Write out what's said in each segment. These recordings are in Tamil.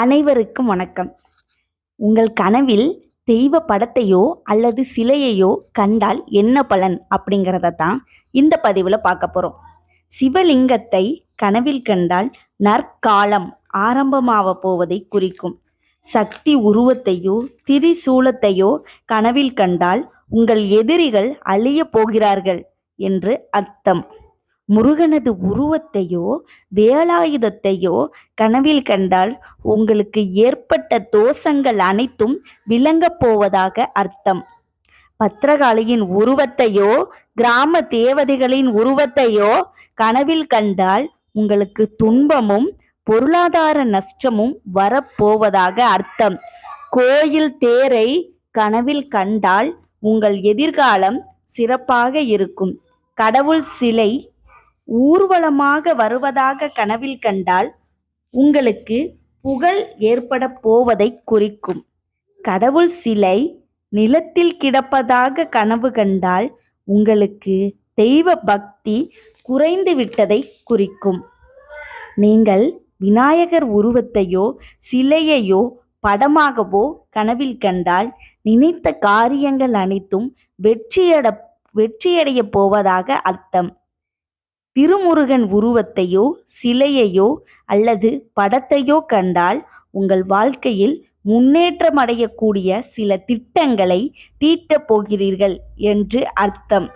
அனைவருக்கும் வணக்கம். உங்கள் கனவில் தெய்வ படத்தையோ அல்லது சிலையையோ கண்டால் என்ன பலன் அப்படிங்கிறத தான் இந்த பதிவில் பார்க்க போகிறோம் சிவலிங்கத்தை கனவில் கண்டால் நற்காலம் ஆரம்பமாக போவதை குறிக்கும். சக்தி உருவத்தையோ திரிசூலத்தையோ கனவில் கண்டால் உங்கள் எதிரிகள் அழிய போகிறார்கள் என்று அர்த்தம். முருகனது உருவத்தையோ வேலாயுதத்தையோ கனவில் கண்டால் உங்களுக்கு ஏற்பட்ட தோஷங்கள் அனைத்தும் விளங்கப் போவதாக அர்த்தம். பத்திரகாளியின் உருவத்தையோ கிராம தேவதைகளின் உருவத்தையோ கனவில் கண்டால் உங்களுக்கு துன்பமும் பொருளாதார நஷ்டமும் வரப்போவதாக அர்த்தம். கோயில் தேரை கனவில் கண்டால் உங்கள் எதிர்காலம் சிறப்பாக இருக்கும். கடவுள் சிலை ஊர்வலமாக வருவதாக கனவில் கண்டால் உங்களுக்கு புகழ் ஏற்பட போவதை குறிக்கும். கடவுள் சிலை நிலத்தில் கிடப்பதாக கனவு கண்டால் உங்களுக்கு தெய்வ பக்தி குறைந்து விட்டதை குறிக்கும். நீங்கள் விநாயகர் உருவத்தையோ சிலையையோ படமாகவோ கனவில் கண்டால் நினைத்த காரியங்கள் அனைத்தும் வெற்றியட வெற்றியடைய போவதாக அர்த்தம். திருமுருகன் உருவத்தையோ சிலையையோ அல்லது படத்தையோ கண்டால் உங்கள் வாழ்க்கையில் முன்னேற்றம் அடையக்கூடிய சில திட்டங்களை தீட்டப் போகிறீர்கள் என்று அர்த்தம்.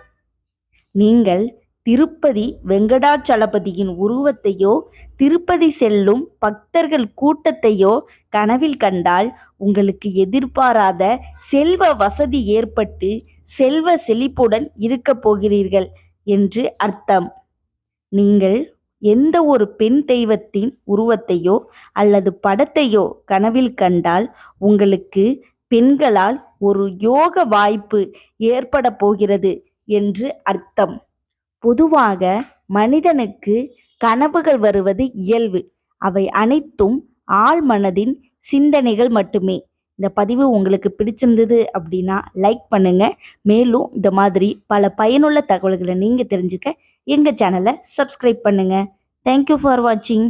நீங்கள் திருப்பதி வெங்கடாச்சலபதியின் உருவத்தையோ திருப்பதி செல்லும் பக்தர்கள் கூட்டத்தையோ கனவில் கண்டால் உங்களுக்கு எதிர்பாராத செல்வ வசதி ஏற்பட்டு செல்வ செழிப்புடன் இருக்கப் போகிறீர்கள் என்று அர்த்தம். நீங்கள் எந்த ஒரு பெண் தெய்வத்தின் உருவத்தையோ அல்லது படத்தையோ கனவில் கண்டால் உங்களுக்கு பெண்களால் ஒரு யோக வாய்ப்பு ஏற்பட போகிறது என்று அர்த்தம். பொதுவாக மனிதனுக்கு கனவுகள் வருவது இயல்பு. அவை அனைத்தும் ஆழ்மனதின் சிந்தனைகள் மட்டுமே. இந்த பதிவு உங்களுக்கு பிடிச்சிருந்தது அப்படின்னா லைக் பண்ணுங்கள் மேலும் இந்த மாதிரி பல பயனுள்ள தகவல்களை நீங்கள் தெரிஞ்சுக்க எங்கள் சேனலை சப்ஸ்கிரைப் பண்ணுங்கள் தேங்க்யூ ஃபார் வாட்சிங்